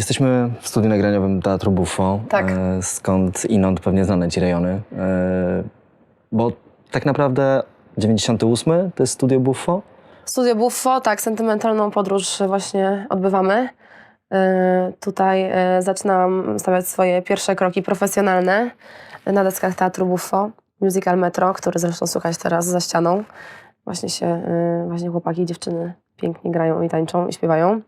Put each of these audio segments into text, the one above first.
Jesteśmy w studiu nagraniowym Teatru Buffo, Tak. e, skąd inąd pewnie znane ci rejony. E, bo tak naprawdę 98 to jest studio Buffo. Studio Buffo, tak, sentymentalną podróż właśnie odbywamy. E, Tutaj e, zaczynałam stawiać swoje pierwsze kroki profesjonalne na deskach Teatru Buffo. Musical Metro, który zresztą słuchać teraz za ścianą. Właśnie się, e, właśnie chłopaki i dziewczyny pięknie grają i tańczą i śpiewają.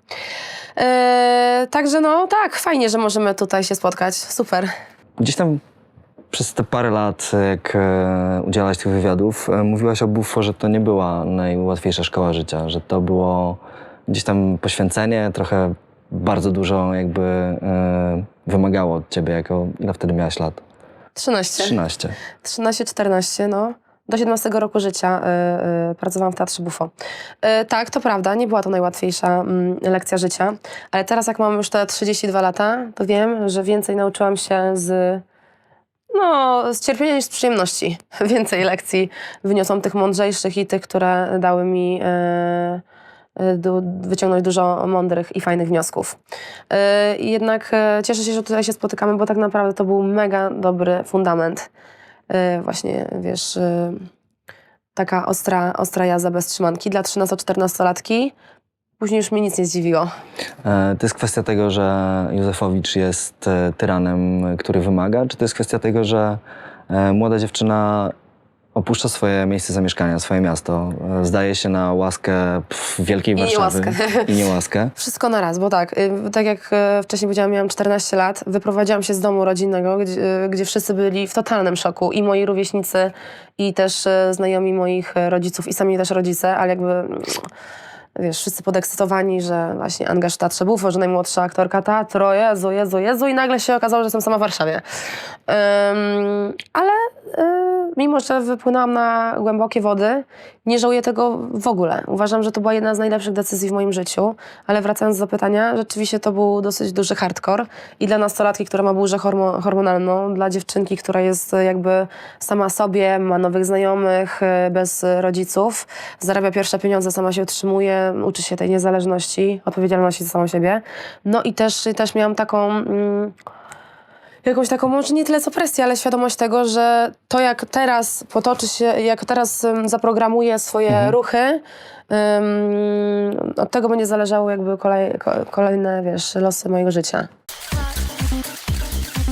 E, Także no tak, fajnie, że możemy tutaj się spotkać. Super. Gdzieś tam przez te parę lat, jak e, udzielałaś tych wywiadów, e, mówiłaś o Buffo, że to nie była najłatwiejsza szkoła życia, że to było gdzieś tam poświęcenie, trochę bardzo dużo jakby e, wymagało od ciebie, jako ile wtedy miałaś lat? 13. 13. 13-14, no. Do 17 roku życia y, y, pracowałam w Teatrze Buffo. Y, tak, to prawda, nie była to najłatwiejsza mm, lekcja życia, ale teraz jak mam już te 32 lata, to wiem, że więcej nauczyłam się z, no, z cierpienia niż z przyjemności. Więcej lekcji wyniosłam tych mądrzejszych i tych, które dały mi wyciągnąć dużo mądrych i fajnych wniosków. Jednak cieszę się, że tutaj się spotykamy, bo tak naprawdę to był mega dobry fundament właśnie, wiesz, y, taka ostra, ostra jazda bez trzymanki dla 13-14-latki. Później już mnie nic nie zdziwiło. E, To jest kwestia tego, że Józefowicz jest e, tyranem, który wymaga, czy to jest kwestia tego, że e, młoda dziewczyna opuszcza swoje miejsce zamieszkania, swoje miasto, e, zdaje się na łaskę w Wielkiej I Warszawy niełaskę. i niełaskę. Wszystko na raz, bo tak, y, tak jak y, wcześniej powiedziałam, miałam 14 lat, wyprowadziłam się z domu rodzinnego, gdzie, y, gdzie wszyscy byli w totalnym szoku i moi rówieśnicy, i też y, znajomi moich rodziców, i sami też rodzice, ale jakby, mm, wiesz, wszyscy podekscytowani, że właśnie Angaż w Teatrze Bufo, że najmłodsza aktorka teatru, o Jezu, Jezu, Jezu, i nagle się okazało, że jestem sama w Warszawie. Ym, ale mimo, że wypłynęłam na głębokie wody, nie żałuję tego w ogóle. Uważam, że to była jedna z najlepszych decyzji w moim życiu, ale wracając do pytania, rzeczywiście to był dosyć duży hardcore i dla nastolatki, która ma burzę hormo hormonalną, dla dziewczynki, która jest jakby sama sobie, ma nowych znajomych, y, bez rodziców, zarabia pierwsze pieniądze, sama się utrzymuje, uczy się tej niezależności, odpowiedzialności za samą siebie. No i też, też miałam taką... Mm, jakąś taką, może nie tyle co presję, ale świadomość tego, że to jak teraz potoczy się, jak teraz um, zaprogramuję swoje ruchy, um, od tego będzie zależało jakby kolej, ko, kolejne, wiesz, losy mojego życia.